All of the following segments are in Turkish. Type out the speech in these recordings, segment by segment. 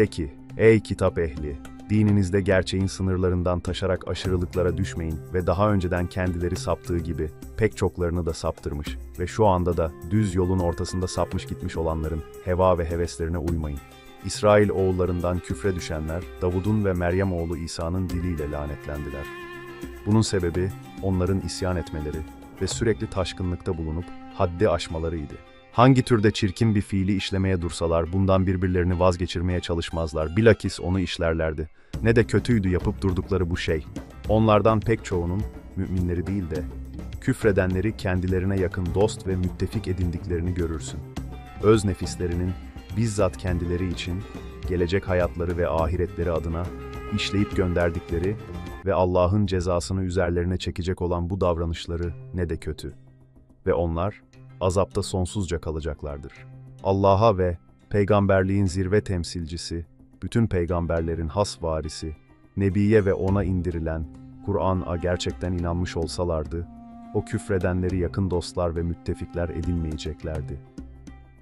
De ey kitap ehli, dininizde gerçeğin sınırlarından taşarak aşırılıklara düşmeyin ve daha önceden kendileri saptığı gibi pek çoklarını da saptırmış ve şu anda da düz yolun ortasında sapmış gitmiş olanların heva ve heveslerine uymayın. İsrail oğullarından küfre düşenler, Davud'un ve Meryem oğlu İsa'nın diliyle lanetlendiler. Bunun sebebi onların isyan etmeleri ve sürekli taşkınlıkta bulunup haddi aşmalarıydı. Hangi türde çirkin bir fiili işlemeye dursalar bundan birbirlerini vazgeçirmeye çalışmazlar, bilakis onu işlerlerdi. Ne de kötüydü yapıp durdukları bu şey. Onlardan pek çoğunun, müminleri değil de, küfredenleri kendilerine yakın dost ve müttefik edindiklerini görürsün. Öz nefislerinin bizzat kendileri için, gelecek hayatları ve ahiretleri adına işleyip gönderdikleri ve Allah'ın cezasını üzerlerine çekecek olan bu davranışları ne de kötü. Ve onlar azapta sonsuzca kalacaklardır. Allah'a ve peygamberliğin zirve temsilcisi, bütün peygamberlerin has varisi, Nebiye ve ona indirilen Kur'an'a gerçekten inanmış olsalardı, o küfredenleri yakın dostlar ve müttefikler edinmeyeceklerdi.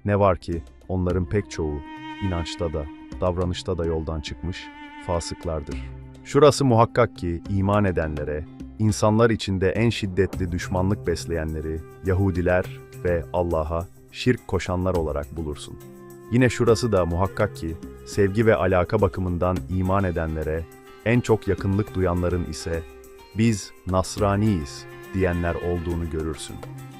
Ne var ki onların pek çoğu inançta da, davranışta da yoldan çıkmış fasıklardır. Şurası muhakkak ki iman edenlere, insanlar içinde en şiddetli düşmanlık besleyenleri, Yahudiler ve Allah'a şirk koşanlar olarak bulursun. Yine şurası da muhakkak ki sevgi ve alaka bakımından iman edenlere, en çok yakınlık duyanların ise biz Nasraniyiz diyenler olduğunu görürsün.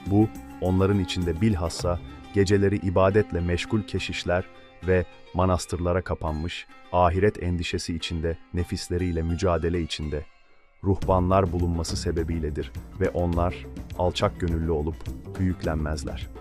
Bu onların içinde bilhassa geceleri ibadetle meşgul keşişler ve manastırlara kapanmış, ahiret endişesi içinde, nefisleriyle mücadele içinde, ruhbanlar bulunması sebebiyledir ve onlar alçak gönüllü olup büyüklenmezler.